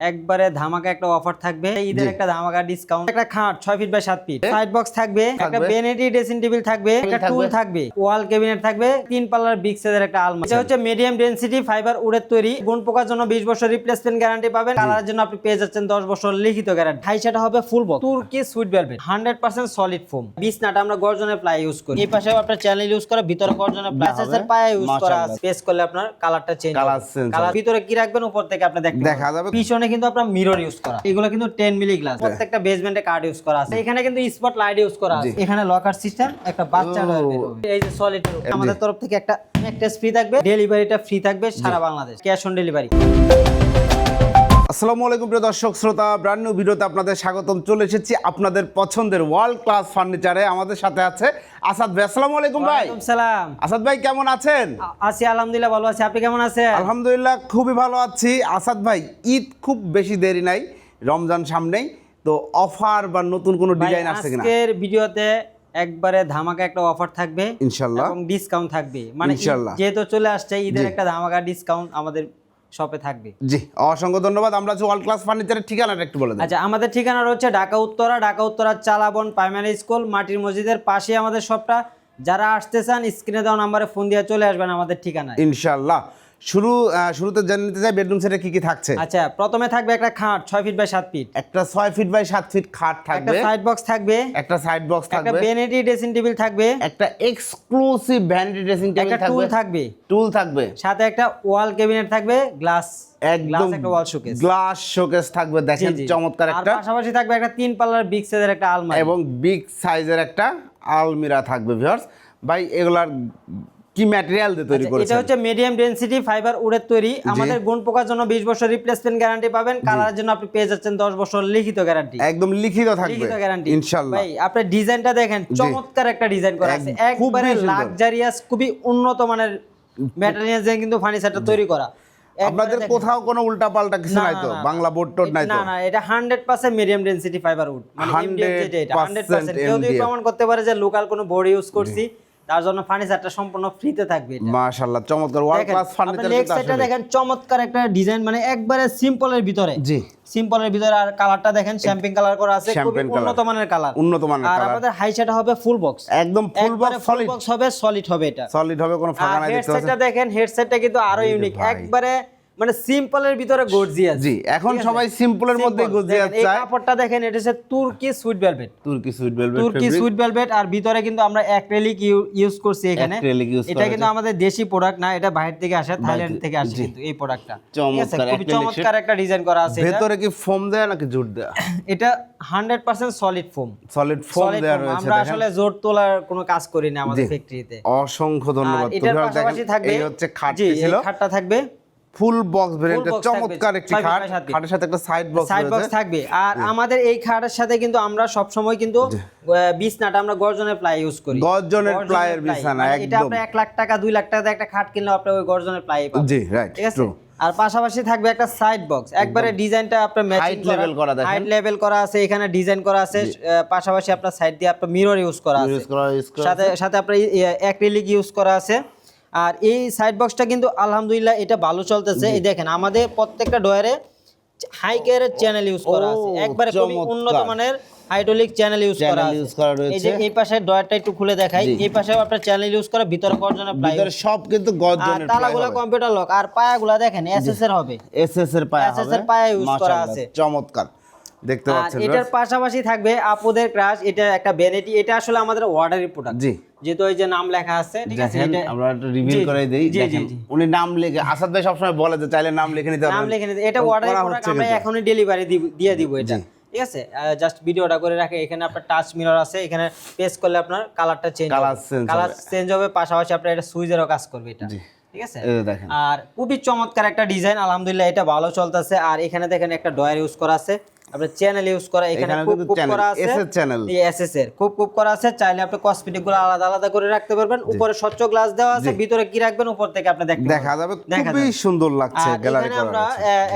একবারে ধামাকা একটা অফার থাকবে। ঈদের একটা ধামাকা ডিসকাউন্ট একটা খাট ছয় ফিট বাই সাত ফিট সাইড বক্স থাকবে। একটা বেনেটি ড্রেসিং টেবিল থাকবে। একটা টুল থাকবে। ওয়াল ক্যাবিনেট থাকবে। তিন পাল্লার বিগ সাইজের একটা আলমারি। এটা হচ্ছে মিডিয়াম ডেনসিটি ফাইবার উডের তৈরি। গুণ পোকার জন্য বিশ বছর রিপ্লেসমেন্ট গ্যারান্টি পাবেন। কালারের জন্য আপনি পেয়ে যাচ্ছেন দশ বছর লিখিত গ্যারান্টি হাই সেটা হবে ফুল বক্স তুর্কি suede velvet hundred percent solid foam বিছনাটা আমরা গর্জনের প্লাই ইউজ করি। এই পাশে আপনার চ্যানেল ইউজ করা ভিতরে গর্জনের প্লাই। পায়ে ইউজ করা। পেস করলে আপনার কালারটা চেঞ্জ কালার ভিতরে কি রাখবেন উপর থেকে আপনি দেখতে দেখা যাবে। পিছনে কিন্তু আপনার মিরর ইউজ করা। এগুলো কিন্তু টেন মিলি গ্লাস প্রত্যেকটা বেসমেন্টে কার্ড ইউজ করা আছে। এখানে কিন্তু স্পট লাইট ইউজ করা আছে। এখানে লকার সিস্টেম একটা বাচ্চা। এই যে সলিড আমাদের তরফ থেকে একটা একটা ফ্রি থাকবে। ডেলিভারিটা ফ্রি থাকবে সারা বাংলাদেশ। ক্যাশ অন ডেলিভারি আসসালামু আলাইকুম প্রিয় দর্শক শ্রোতা ব্র্যান্ড নিউ ভিডিওতে আপনাদের স্বাগতম। চলে এসেছি আপনাদের পছন্দের ওয়ার্ল্ড ক্লাস ফার্নিচারে আমাদের সাথে আছে আসাদ ভাই। আসসালামু আলাইকুম ভাই। সালাম। আসাদ ভাই কেমন আছেন? আছি আলহামদুলিল্লাহ ভালো আছি। আপনি কেমন আছেন? আলহামদুলিল্লাহ খুবই ভালো আছি। আসাদ ভাই ঈদ খুব বেশি দেরি নাই রমজান সামনেই। তো অফার বা নতুন কোনো ডিজাইন আসছে কিনা? আজকের ভিডিওতে একবারে ধামাকা একটা অফার থাকবে ইনশাল্লাহ। এবং ডিসকাউন্ট থাকবে। মানে ঈদ ইনশাল্লাহ। যেহেতু চলে আসছে ঈদের একটা ধামাকা ডিসকাউন্ট আমাদের শপে থাকবে। জি অসংখ্য ধন্যবাদ। আমরা যে ওয়ার্ল্ড ক্লাস ফার্নিচারের ঠিকানাটা একটু বলে দিই আচ্ছা আমাদের ঠিকানা রয়েছে ঢাকা উত্তরা। ঢাকা উত্তরা চালাবন প্রাইমারি স্কুল মাটির মসজিদের পাশে আমাদের শপটা যারা আসতে চান স্ক্রিনে দেওয়া নাম্বারে ফোন দিয়ে চলে আসবেন আমাদের ঠিকানায়। ইনশাল্লাহ শুরু শুরুতে জেনে নিতে চাই বেডরুম সেটে কি কি থাকছে। আচ্ছা প্রথমে থাকবে একটা খাট ছয় ফিট বাই সাত ফিট একটা ছয় ফিট বাই সাত ফিট খাট থাকবে। একটা সাইড বক্স থাকবে। একটা সাইড বক্স থাকবে। একটা বেনেটি ড্রেসিং টেবিল থাকবে। একটা এক্সক্লুসিভ ভ্যানিটি ড্রেসিং টেবিল থাকবে একটা টুল থাকবে। টুল থাকবে। সাথে একটা ওয়াল ক্যাবিনেট থাকবে গ্লাস গ্লাস একদম একটা ওয়াল শোকেস গ্লাস শোকেস থাকবে। দেখেন চমৎকার একটা। আর পাশাপাশি থাকবে একটা তিন পাল্লার বিগ সাইজের একটা আলমারি। এবং বিগ সাইজের একটা আলমিরা থাকবে ভিউয়ার্স ভাই এগুলার কি ম্যাটেরিয়াল দিয়ে তৈরি আচ্ছা, করেছে এটা হচ্ছে মিডিয়াম ডেনসিটি ফাইবার উডের তৈরি। আমাদের গুণ পোকার জন্য 20 বছর রিপ্লেসমেন্ট গ্যারান্টি পাবেন কালারের জন্য আপনি পেয়ে যাচ্ছেন 10 বছর লিখিত গ্যারান্টি একদম লিখিত থাকবে। লিখিত গ্যারান্টি ইনশাআল্লাহ ভাই আপনার ডিজাইনটা দেখেন চমৎকার একটা ডিজাইন করা আছে। একবারে লাক্সারিয়াস খুবই উন্নত মানের ম্যাটেরিয়াল দিয়ে কিন্তু ফার্নিচারটা তৈরি করা। আপনাদের কোথাও কোনো উল্টা পাল্টা কিছু নাই তো? বাংলা বোর্ড টোড নাই তো? না না এটা 100% মিডিয়াম ডেনসিটি ফাইবার উড মানে MDF যেটা এটা 100% কেউ যদি প্রমাণ করতে পারে যে লোকাল কোনো বোর্ড ইউজ করছি। তার জন্য ফার্নিচারটা সম্পূর্ণ ফ্রিতে থাকবে মাশাআল্লাহ চমৎকার ওয়ার্ল্ড ক্লাস ফার্নিচার leg সেটটা দেখেন চমৎকার একটা ডিজাইন মানে একবারে সিম্পলের ভিতরে। জি। সিম্পলের ভিতরে আর কালারটা দেখেন শ্যাম্পিং কালার করা আছে খুব। উন্নত মানের কালার উন্নত মানের আর আমাদের হাই সেটা হবে ফুল বক্স একদম ফুল বক্স সলিড বক্স হবে সলিড হবে এটা। সলিড হবে কোনো ফাঁকা নাই দেখতে হেডসেটটা দেখেন হেডসেটটা কিন্তু আরও ইউনিক একবারে মানে সিম্পলের ভিতরে গর্জিয়াস জি এখন সবাই সিম্পলের মধ্যে গজিয়াস এই কাপড়টা দেখেন এটা হচ্ছে তুর্কি সুইট ভেলভেট তুর্কি সুইট ভেলভেট তুর্কি সুইট ভেলভেট আর ভিতরে কিন্তু আমরা অ্যাক্রিলিক ইউজ করছি এখানে। Acrylic use এটা কিন্তু আমাদের দেশি প্রোডাক্ট না এটা বাইরে থেকে আসে থাইল্যান্ড থেকে আসে কিন্তু এই প্রোডাক্টটা চমৎকার, acrylic চমৎকার একটা ডিজাইন করা আছে। ভেতরে কি ফোম দেয়া নাকি জুট দেয়া? এটা 100% সলিড ফোম সলিড ফোম দেয়া রয়েছে আমরা আসলে জোর তোলার কোনো কাজ করি না আমাদের ফ্যাক্টরিতে অসংখ্য ধন্যবাদ। আর তো এটার ভিউয়ার পাশাপাশি দেখেন, এই হচ্ছে খাটটি এই ছিল। খাটটা থাকবে। ফুল বক্স ভেরিয়েন্টের চমৎকার একটি খাট। খাটের সাথে একটা সাইড বক্স সাইড বক্স থাকবে। আর আমাদের এই খাটের সাথে কিন্তু আমরা সব সময় কিন্তু বিছনাটা আমরা গর্জনের প্লাই ইউজ করি। গর্জনের প্লাইয়ের বিছানা মানে এটা আপনি 1 লাখ টাকা 2 লাখ টাকা একটা খাট কিনলে আপনি ওই গর্জনের প্লাই পাবেন। জি রাইট ঠিক আছে? আর পাশাপাশি থাকবে একটা সাইড বক্স একবারে ডিজাইনটা আপনার ম্যাচিং level করা দেখেন। হাইট লেভেল করা আছে এখানে ডিজাইন করা আছে। পাশাপাশি আপনার সাইড দিয়ে আপনার মিরর ইউজ করা আছে। সাথে সাথে আপনার অ্যাক্রিলিক ইউজ করা আছে। আর এই সাইড বক্সটা কিন্তু আলহামদুলিল্লাহ এটা ভালো চলতেছে। এই দেখেন আমাদের প্রত্যেকটা ডয়ারে হাই কেয়ারের চ্যানেল ইউজ করা আছে। একবারে খুবই উন্নত মানের হাইড্রোলিক চ্যানেল ইউজ করা use করা এই যে রয়েছে। এই পাশে ডয়ারটা একটু খুলে দেখাই। এই পাশেও আপনার চ্যানেল ইউজ করা ভিতরে গর্জনের প্লাই ভিতরে সব কিন্তু আর গর্জনের তালাগুলো কম্পিউটার লক আর পায়াগুলো দেখেন এসএস এর হবে। এসএস এর পায়া হবে। এর পায়া ইউজ করা আছে। চমৎকার। দেখতে পাচ্ছেন এটার পাশাপাশি থাকবে আপুদের ক্রাশ এটা একটা ভ্যানিটি এটা আসলে আমাদের অর্ডারি প্রোডাক্ট জি। যেহেতু ওই যে নাম লেখা আছে ঠিক আছে এটা আমরা একটু রিভিল করে দেই দেখেন উনি নাম লিখে আসাদ ভাই সবসময় বলে যে চাইলে নাম লিখে নিতে নাম লিখে নিতে এটা অর্ডারি প্রোডাক্ট আমরা এখনই ডেলিভারি দিয়ে দিব এটা ঠিক আছে? জাস্ট ভিডিওটা করে রাখে এখানে আপনার টাচ মিরর আছে এখানে প্রেস করলে আপনার কালারটা চেঞ্জ change কালার চেঞ্জ হবে পাশাপাশি আপনার এটা সুইচেরও কাজ করবে এটা ঠিক আছে? আর খুবই চমৎকার একটা ডিজাইন আলহামদুলিল্লাহ এটা ভালো চলতেছে। আর এখানে দেখেন একটা ডয়ার ইউজ করা আছে। আপনার চ্যানেল ইউজ করা এখানে খুব খুব করা আছে। SS channel। এই এসএস এর খুব খুব করা আছে চাইলে আপনি কসমেটিকগুলো আলাদা আলাদা করে রাখতে পারবেন। উপরে স্বচ্ছ গ্লাস দেওয়া আছে ভিতরে কি রাখবেন উপর থেকে আপনি দেখতে দেখা যাবে খুবই সুন্দর লাগছে গ্যালারি করা আমরা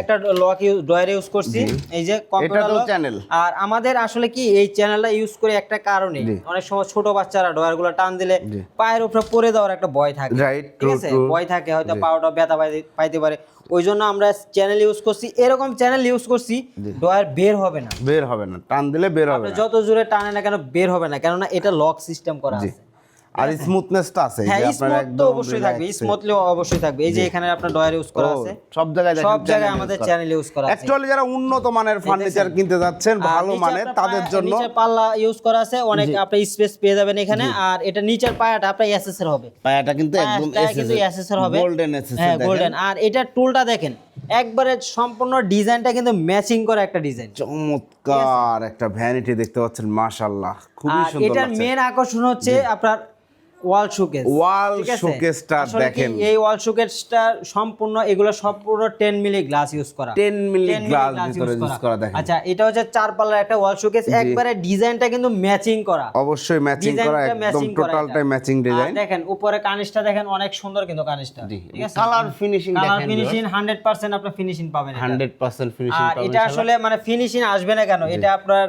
একটা লক ডয়ার ইউজ করছি। এই যে কম্পিউটার লক channel। আর আমাদের আসলে কি এই চ্যানেলটা ইউজ করে একটা কারণে অনেক সময় ছোট বাচ্চারা ডয়ারগুলো টান দিলে পায়ের উপরে পড়ে দেওয়ার একটা ভয় থাকে। ঠিক আছে? ভয় থাকে হয়তো পাওয়াটা ব্যথা পাইতে পারে ওই জন্য আমরা চ্যানেল ইউজ করছি এরকম চ্যানেল ইউজ করছি ডয়ার বের হবে না। বের হবে না টান দিলে বের হবে যত জোরে টানে না কেন বের হবে না কেননা এটা লক সিস্টেম করা আছে। আর স্মুথনেসটা আছে। হ্যাঁ স্মুথ তো অবশ্যই থাকবে স্মুথলি অবশ্যই থাকবে। এই যে এখানে আপনার ডয়ার ইউজ করা আছে। সব জায়গায় সব জায়গায় আমাদের চ্যানেল ইউজ করা আছে। অ্যাকচুয়ালি যারা উন্নত মানের ফার্নিচার কিনতে যাচ্ছেন ভালো মানের তাদের জন্য নিচে পাল্লা ইউজ করা আছে অনেক আপনি স্পেস পেয়ে যাবেন এখানে। আর এটা নিচের পায়াটা আপনার এসএস এর হবে। পায়াটা কিন্তু একদম এসএস এর হবে। গোল্ডেন এসএস হ্যাঁ গোল্ডেন আর এটা টুলটা দেখেন একবারে সম্পূর্ণ ডিজাইনটা কিন্তু ম্যাচিং করা একটা ডিজাইন চমৎকার একটা ভ্যানিটি দেখতে পাচ্ছেন মাশাআল্লাহ। খুবই সুন্দর এটার মেন আকর্ষণ হচ্ছে আপনার ওয়াল শোকেস ওয়াল শোকেসটা দেখেন। এই ওয়াল শোকেসটা সম্পূর্ণ এগুলো সম্পূর্ণ 10 মিলি গ্লাস ইউজ করা। 10 মিলি গ্লাস ভিতরে ইউজ করা। দেখেন। আচ্ছা এটা হচ্ছে চার পাল্লার একটা ওয়াল শোকেস। একবারে ডিজাইনটা কিন্তু ম্যাচিং করা। অবশ্যই ম্যাচিং করা একদম টোটালটাই ম্যাচিং ডিজাইন। দেখেন উপরে কানিসটা দেখেন অনেক সুন্দর কিন্তু কানিসটা। ঠিক আছে? কালার ফিনিশিং কালার দেখেন ফিনিশিং 100% আপনার ফিনিশিং পাবেন এটা। 100% ফিনিশিং আর এটা আসলে মানে ফিনিশিং আসবে না কেন? এটা আপনার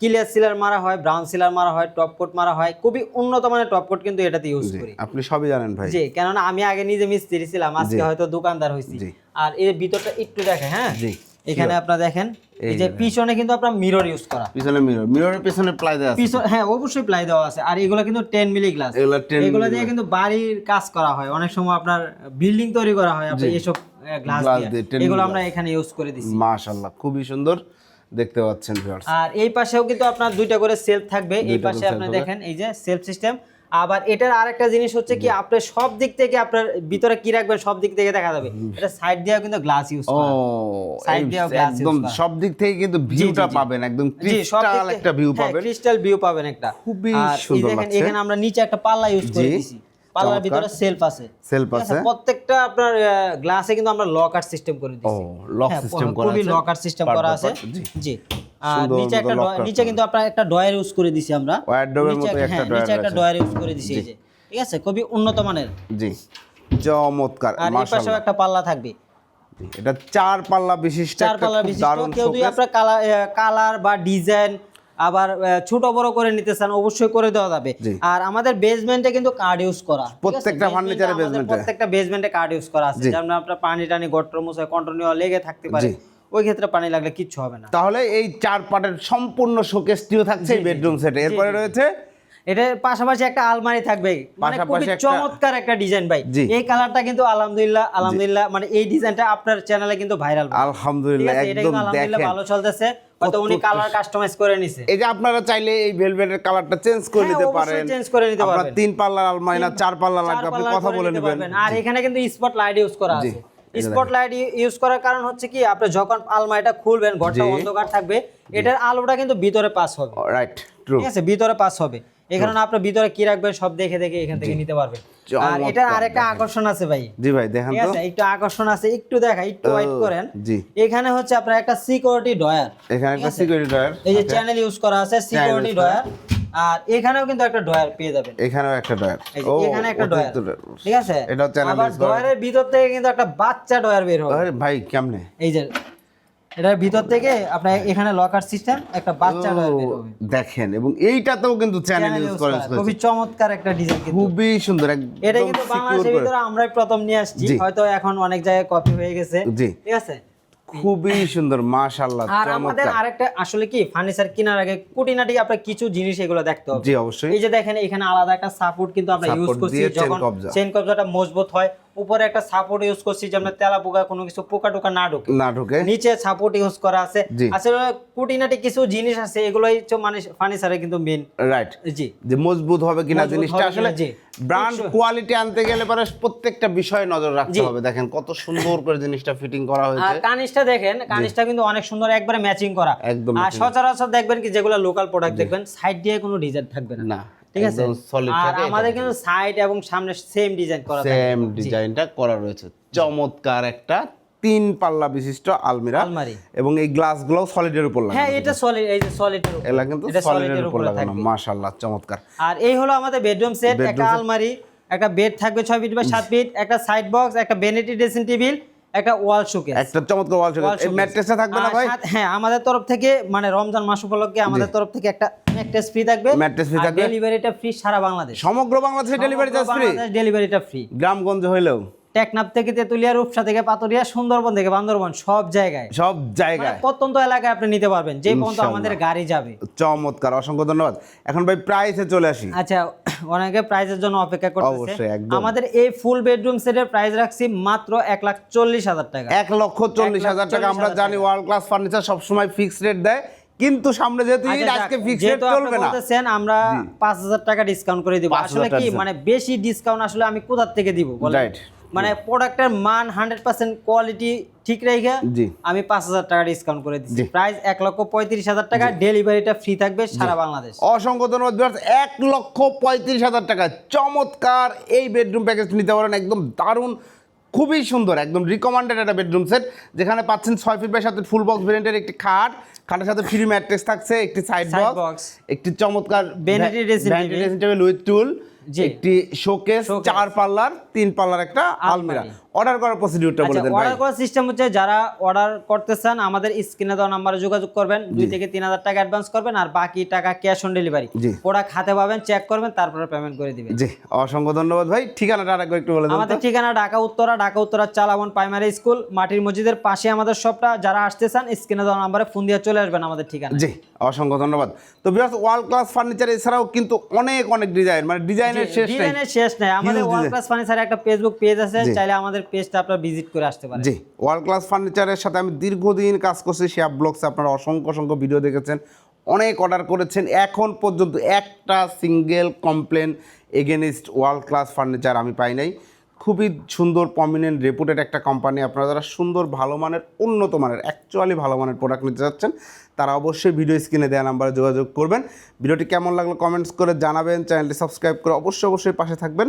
ক্লিয়ার সিলার মারা হয় ব্রাউন সিলার মারা হয় টপ কোট মারা হয় খুবই উন্নত মানের টপ কোট কিন্তু এটাতে ইউজ করি। আপনি সবই জানেন ভাই। জি কেননা আমি আগে নিজে মিস্ত্রি ছিলাম আজকে হয়তো দোকানদার হয়েছি আর এর ভিতরটা একটু দেখে হ্যাঁ? জি, এখানে আপনারা দেখেন এই যে পিছনে কিন্তু আপনার মিরর ইউজ করা। পিছনে মিরর মিররের পিছনে প্লাই দেওয়া আছে। পিছনে হ্যাঁ অবশ্যই প্লাই দেওয়া আছে। আর এগুলো কিন্তু টেন মিলি গ্লাস এগুলো 10 এগুলো দিয়ে কিন্তু বাড়ির কাজ করা হয়। অনেক সময় আপনার বিল্ডিং তৈরি করা হয় আপনি এসব গ্লাস দিয়ে। 10 এগুলো আমরা এখানে ইউজ করে দিছি। মাশাআল্লাহ খুবই সুন্দর। দেখতে পাচ্ছেন ভিউয়ার্স আর এই পাশেও কিন্তু আপনার দুইটা করে সেলফ থাকবে। এই পাশে আপনি দেখেন এই যে সেলফ সিস্টেম আবার এটার আরেকটা জিনিস হচ্ছে কি আপনি সব দিক থেকে আপনার ভিতরে কি রাখবেন সব দিক থেকে দেখা যাবে। এটা সাইড দিয়েও কিন্তু গ্লাস ইউজ করা। এই দিয়েও glass একদম সব দিক থেকে কিন্তু ভিউটা পাবেন একদম ক্রিস্টাল একটা ভিউ পাবেন। ক্রিস্টাল ভিউ পাবেন একটা। খুবই সুন্দর দেখেন এখানে আমরা নিচে একটা পাল্লা ইউজ করে জি। পাল্লার ভিতরে সেলফ আছে। সেলফ আছে? প্রত্যেকটা আপনার গ্লাসে কিন্তু আমরা লকার সিস্টেম করে ও লক হ্যাঁ, সিস্টেম করা খুবই আছে। লকার সিস্টেম করা আছে। জি। আর নিচে একটা নিচে কিন্তু আপনার একটা ড্রয়ার ইউজ করে দিছি আমরা। এর মতো একটা- হ্যাঁ, নিচে একটা আছে। ড্রয়ার ইউজ করে এই যে। ঠিক আছে? খুবই উন্নত মানের। জি। চমৎকার আর এই পাশেও একটা পাল্লা থাকবে। এটা চার পাল্লা বিশিষ্ট চার একটা দারুণ কেউ যদি আপনার কালার কালার বা ডিজাইন আবার ছোট বড় করে নিতে চান অবশ্যই করে দেওয়া যাবে। আর আমাদের বেসমেন্টে কিন্তু কার্ড ইউজ করা প্রত্যেকটা আমাদের basement-এ। প্রত্যেকটা বেসমেন্টে কার্ড ইউজ করা আছে। যেমন আপনার পানি টানি গট্র মুছে কন্টিনিউ লেগে থাকতে পারে ওই ক্ষেত্রে পানি লাগলে কিচ্ছু হবে না। তাহলে এই চার পার্টের সম্পূর্ণ শোকেসটিও থাকছে এই বেডরুম সেটে এরপরে রয়েছে? এটার পাশাপাশি একটা আলমারি থাকবে। মানে খুবই চমৎকার একটা ডিজাইন ভাই। এই কালারটা কিন্তু আলহামদুলিল্লাহ আলহামদুলিল্লাহ মানে এই ডিজাইনটা আপনার চ্যানেলে কিন্তু ভাইরাল আলহামদুলিল্লাহ একদম আলহামদুলিল্লাহ দেখেন। ভালো চলতেছে। হয়তো উনি কালার কাস্টমাইজ করে নিছে। এই যে আপনারা চাইলে এই ভেলভেটের কালারটা চেঞ্জ করে নিতে পারেন। চেঞ্জ করে নিতে আপনার তিন পাল্লার আলমারি না চার পাল্লা লাগবে আপনি কথা বলে নেবেন। আর এখানে কিন্তু স্পট লাইট ইউজ করা আছে। এই স্পট লাইট ইউজ করার কারণ হচ্ছে কি আপনি যখন আলমারিটা খুলবেন ঘরটা অন্ধকার থাকবে এটার আলোটা কিন্তু ভিতরে পাস হবে। রাইট ঠিক আছে? ভিতরে পাস হবে। এখানে আপনার ভিতরে কি রাখবেন সব দেখে দেখে এখান থেকে নিতে পারবেন। আর এটার আরেকটা আকর্ষণ আছে ভাই। জি ভাই দেখেন তো। একটু আকর্ষণ আছে একটু দেখা একটু ওয়াইট করেন। জি। এখানে হচ্ছে আপনার একটা সিকিউরিটি ডয়ার এখানে একটা সিকিউরিটি ডয়ার এই যে চ্যানেল ইউজ করা আছে সিকিউরিটি ডয়ার আর এখানেও কিন্তু একটা ডয়ার পেয়ে যাবেন। এখানেও একটা ডয়ার এখানে একটা ডয়ার ঠিক আছে? আবার করা। ডয়ারের ভিতর থেকে কিন্তু একটা বাচ্চা ডয়ার বের হবে। আরে ভাই কেমনে? এই যে এটার ভিতর থেকে আপনার এখানে লকার সিস্টেম একটা বাচ্চা দেখেন এবং এইটাতেও কিন্তু চ্যানেল ইউজ খুবই চমৎকার একটা ডিজাইন কিন্তু। খুবই সুন্দর এটা কিন্তু বাংলাদেশের ভিতরে আমরাই প্রথম নিয়ে আসছি। হয়তো এখন অনেক জায়গায় কপি হয়ে গেছে। জি। ঠিক আছে? খুবই সুন্দর মাশাআল্লাহ আর আমাদের আরেকটা আসলে কি ফার্নিচার কেনার আগে কুটিনাটি আপনার কিছু জিনিস এগুলো দেখতে হবে। জি অবশ্যই। এই যে দেখেন এখানে আলাদা একটা সাপোর্ট কিন্তু আমরা ইউজ করছি। যখন চেন কবজাটা মজবুত হয় উপরে একটা সাপোর্ট ইউজ করছি যেমন তেলা পোকা কোনো কিছু পোকা টোকা না ঢোকে। না ঢুকে। নিচে সাপোর্ট ইউজ করা আছে। আসলে কুটিনাটি কিছু জিনিস আছে এগুলোই হচ্ছে মানে ফার্নিচারে কিন্তু মেন রাইট জি। যে মজবুত হবে কিনা জিনিসটা আসলে জি। ব্র্যান্ড কোয়ালিটি আনতে গেলে পরে প্রত্যেকটা বিষয়ে নজর রাখতে হবে। দেখেন কত সুন্দর করে জিনিসটা ফিটিং করা আর হয়েছে। কানিসটা দেখেন কানিসটা কিন্তু অনেক সুন্দর একবারে ম্যাচিং করা। একদম আর সচরাচর দেখবেন কি যেগুলো লোকাল প্রোডাক্ট দেখবেন সাইড দিয়ে কোনো ডিজাইন থাকবে না। না। ঠিক আছে? আর থাকে, আমাদের কিন্তু সাইড এবং সামনে সেম ডিজাইন করা থাকে। সেম ডিজাইনটা করা রয়েছে। চমৎকার একটা তিন পাল্লা বিশিষ্ট আলমিরা আলমারি। এবং এই গ্লাসগুলো সলিডের উপর লাগানো হ্যাঁ এটা সলিড এই যে সলিড এগুলা কিন্তু এটা সলিডের সলিডের উপর উপরে লাগানো মাশাআল্লাহ চমৎকার। আর এই হলো আমাদের বেডরুম সেট একটা আলমারি একটা বেড থাকবে ছয় ফিট বা সাত ফিট একটা সাইড বক্স একটা বেনেটি ড্রেসিং টেবিল একটা ওয়াল শোকেস। একটা চমৎকার ওয়াল শোকেস। এই। ম্যাট্রেসটা থাকবে না ভাই? হ্যাঁ আমাদের তরফ থেকে মানে রমজান মাস উপলক্ষে আমাদের তরফ থেকে একটা ম্যাট্রেস ফ্রি থাকবে। ম্যাট্রেস ফ্রি থাকবে। ডেলিভারিটা ফ্রি সারা বাংলাদেশ। সমগ্র বাংলাদেশে ডেলিভারি চার্জ ফ্রি ডেলিভারিটা ফ্রি গ্রামগঞ্জ হইলেও? টেকনাফ থেকে তেতুলিয়া রূপসা থেকে পাতুরিয়া সুন্দরবন থেকে বান্দরবন সব জায়গায়। সব মানে জায়গায় প্রত্যন্ত এলাকায় আপনি নিতে পারবেন যে পর্যন্ত আমাদের গাড়ি যাবে। চমৎকার অসংখ্য ধন্যবাদ। এখন ভাই প্রাইসে চলে আসি। আচ্ছা অনেকে প্রাইজের জন্য অপেক্ষা করতেছে। আমাদের এই ফুল বেডরুম সেটের প্রাইস রাখছি মাত্র এক লাখ চল্লিশ হাজার টাকা। এক লক্ষ চল্লিশ হাজার টাকা আমরা জানি ওয়ার্ল্ড ক্লাস ফার্নিচার সবসময় ফিক্সড রেট দেয় কিন্তু সামনে যেহেতু ঈদ আচ্ছা, আজকে যাক, ফিক্সড রেট চলবে না। বলতেছেন আমরা পাঁচ হাজার টাকা ডিসকাউন্ট করে দিব। আসলে কি মানে বেশি ডিসকাউন্ট আসলে আমি কোথা থেকে দিব বলেন? Right. মানে প্রোডাক্টের মান হান্ড্রেড পার্সেন্ট কোয়ালিটি ঠিক রেখে। আমি পাঁচ হাজার টাকা ডিসকাউন্ট করে দিচ্ছি প্রাইস এক লক্ষ পঁয়ত্রিশ হাজার টাকা ডেলিভারিটা ফ্রি থাকবে সারা বাংলাদেশ অসংখ্য ধন্যবাদ। এক লক্ষ পঁয়ত্রিশ হাজার টাকা চমৎকার এই বেডরুম প্যাকেজ নিতে পারেন একদম দারুণ খুবই সুন্দর একদম রিকমান্ডেড একটা বেডরুম সেট যেখানে পাচ্ছেন ছয় ফিট বাই সাথে ফুল বক্স ভেরিয়েন্টের একটি খাট খাটের সাথে ফ্রি ম্যাট্রেস থাকছে একটি সাইড বক্স একটি চমৎকার dressing dressing table with stool. একটি শোকেস। চার পাল্লার তিন পাল্লার একটা আলমিরা। অর্ডার করার প্রসিডিউরটা বলে আচ্ছা দেন ভাই। অর্ডার করার সিস্টেম হচ্ছে যারা অর্ডার করতে চান আমাদের স্ক্রিনে দেওয়া নাম্বারে যোগাযোগ করবেন দুই থেকে তিন হাজার টাকা অ্যাডভান্স করবেন আর বাকি টাকা ক্যাশ অন ডেলিভারি। প্রোডাক্ট হাতে পাবেন চেক করবেন তারপরে পেমেন্ট করে দিবেন। জি অসংখ্য ধন্যবাদ ভাই। ঠিকানাটা আরেকবার একটু বলে দেন আমাদের ঠিকানা ঢাকা উত্তরা ঢাকা উত্তরা চালাবন প্রাইমারি স্কুল মাটির মসজিদের পাশে আমাদের শপটা যারা আসতে চান স্ক্রিনে দেওয়া নাম্বারে ফোন দিয়ে চলে আসবেন আমাদের ঠিকানা জি অসংখ্য ধন্যবাদ। তো বিরাট ওয়ার্ল্ড ক্লাস ফার্নিচার এছাড়াও কিন্তু অনেক অনেক ডিজাইন মানে ডিজাইনের শেষ নেই। ডিজাইনের শেষ নাই। আমাদের ওয়ার্ল্ড। ক্লাস ফার্নিচারের একটা ফেসবুক পেজ আছে চাইলে আমাদের পেজটা আপনারা ভিজিট করে আসতে পারেন। জি ওয়ার্ল্ড ক্লাস ফার্নিচারের সাথে আমি দীর্ঘদিন কাজ করছি শেয়ার ব্লগসে আপনারা অসংখ্য অসংখ্য ভিডিও দেখেছেন অনেক অর্ডার করেছেন। এখন পর্যন্ত একটা single complain against World Class Furniture আমি পাই নাই। খুবই সুন্দর প্রমিনেন্ট রেপুটেড একটা কোম্পানি আপনারা যারা সুন্দর ভালো মানের উন্নত মানের অ্যাকচুয়ালি ভালো মানের প্রোডাক্ট নিতে চাচ্ছেন তারা অবশ্যই ভিডিও স্ক্রিনে দেওয়া নাম্বারে যোগাযোগ করবেন। ভিডিওটি কেমন লাগল কমেন্টস করে জানাবেন। চ্যানেলটি সাবস্ক্রাইব করে অবশ্যই অবশ্যই পাশে থাকবেন।